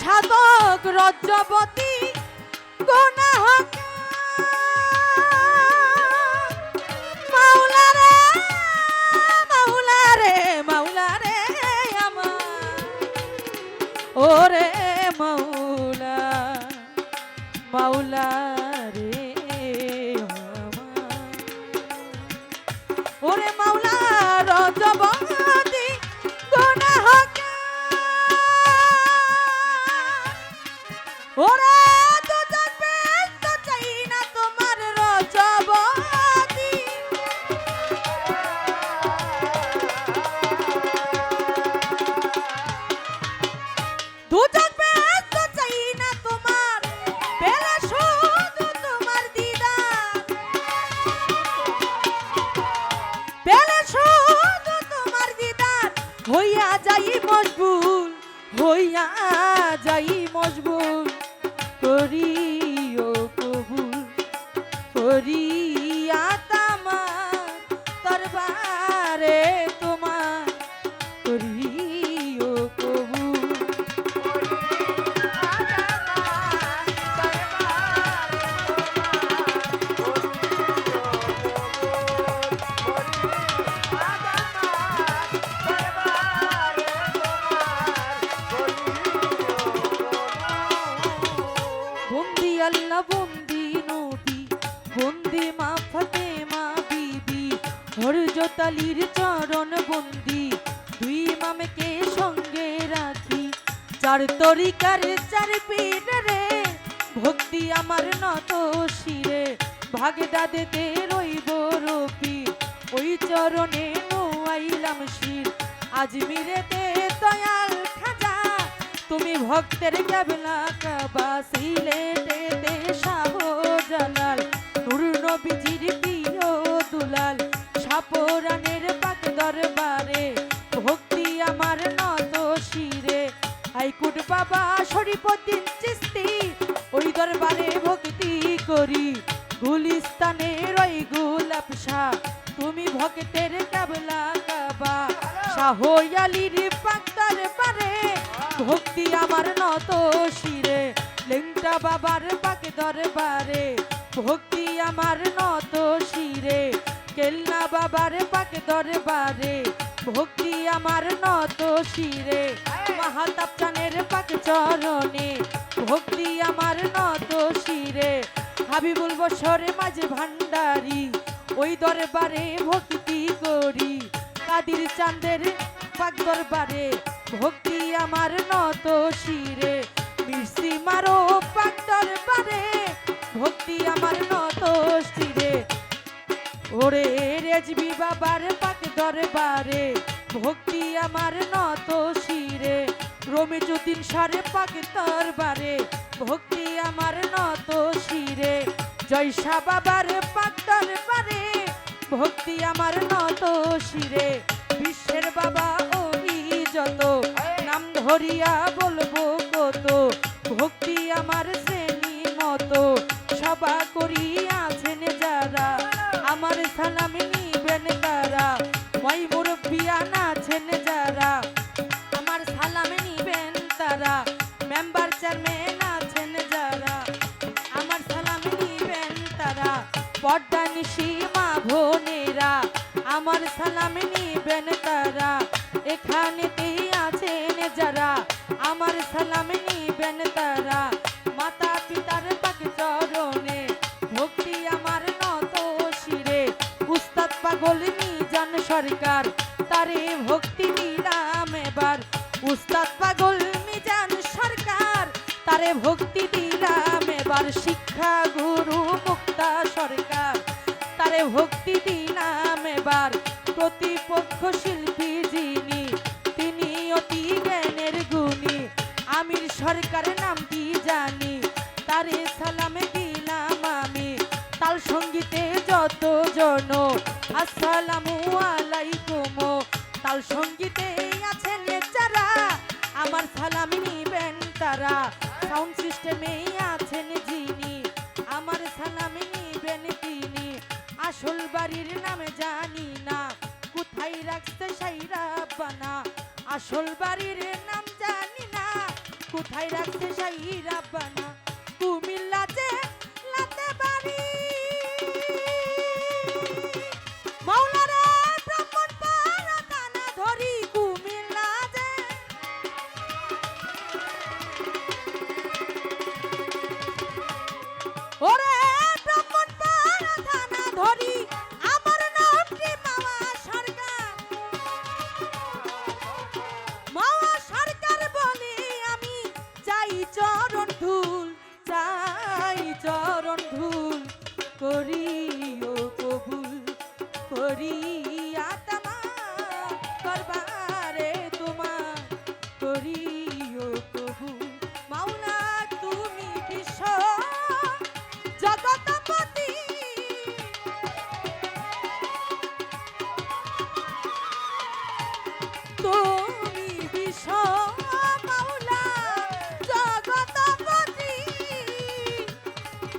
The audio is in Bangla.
সাধক রজ্জবতী গুনাহগার মাওলা রে মাওলা রে আমার। ওরে মাওলা মাওলা। মজবুল হইয়া যাই মজবুল করিও কবুল করিয়া আল্লাহ বন্দি নবী, বন্দি মা ফাতেমা বিবি হরজত চরণ বন্দি, দুই মামকে সঙ্গে রাখি। চার তরিকার চার পীর রে, ভক্তি আমার নত শিরে ভাগে দাদেতে রইব রবি। ওই চরণে নোয়াইলাম শির আজমিরেতে দয়াল ভক্তের কেবলা কাবা সিলেটেতে শাহ জালাল। নূর নবীজির প্রিয় দুলাল, সাপরানের পাক দরবারে, ভক্তি আমার নত শিরে। হাইকুট বাবা শরীফুদ্দিন চিস্তি ওই দরবারে ভক্তি করি। গুলিস্তানের ওই গোলাপ শাহ, তুমি ভক্তের কাবলা কাবা। শাহয়ালির পাক দরবারে ভক্তি আমার নত শিরে, লেংটা বাবার পাক দরবারে। ভক্তি আমার নত শিরে কেলনা বাবার পাক দরবারে। ভক্তি আমার নত শিরে, মাহাতাব চানের পাক চরণে। ভক্তি আমার নত শিরে, হাবিবুল বসরে মাঝে ভান্ডারি ওই দরবারে ভক্তি করি, কাদির চাঁদের পাক দরবারে। ভক্তি আমার নত শিরে মির্সি মারো পাক দরবারে ভক্তি আমার নত শিরে। ওরে রেজবি বাবার পাক দরবারে, ভক্তি আমার নত শিরে। রমিজুদ্দিন সারে পাক দরবারে, ভক্তি আমার নত শিরে। জয়সা বাবার পাক দরবারে, ভক্তি আমার নত শিরে। বিশ্বের বাবা ওই যত ধরিয়া বলব কত, ভক্তি আমার শ্রেণি মতো। সভা করিয়াছেন যারা, আমার সালাম নিবেন তারা। মই মুরব্বিয়ান আছেন যারা, আমার সালাম নিবেন তারা। মেম্বার চেয়ারম্যান আছেন যারা, আমার সালাম নিবেন তারা। পর্দা নিশিমা বোনেরা, আমার সালাম নিবেন তারা। আমার উস্তাদ পাগল মিজান সরকার, তারে ভক্তি দিলাম এবার। শিক্ষা গুরু মুক্তা সরকার, তারে ভক্তি দিলাম এবার। প্রতিপক্ষ শিল্পী যত জন আসসালামু আলাইকুম। তাল সঙ্গীতে আছেন যারা, আমার সালাম নিবেন তারা। সাউন্ড সিস্টেমে আছেন যিনি, আমার সালাম নিবেন তিনি। আসল বাড়ির নামে জানি না, কোথায় রাখতে সাইরা বানা। আসল বাড়ির নাম জানি না, কোথায় রাখছে সেই রাব্বানা চরণ ধুল চাই চরণ ধুল করিও কবুল। করিয়া তামা করবারে তোমার করিও কবুল। মাওলা, তুমি বিশ্ব তুমি বিশ্ব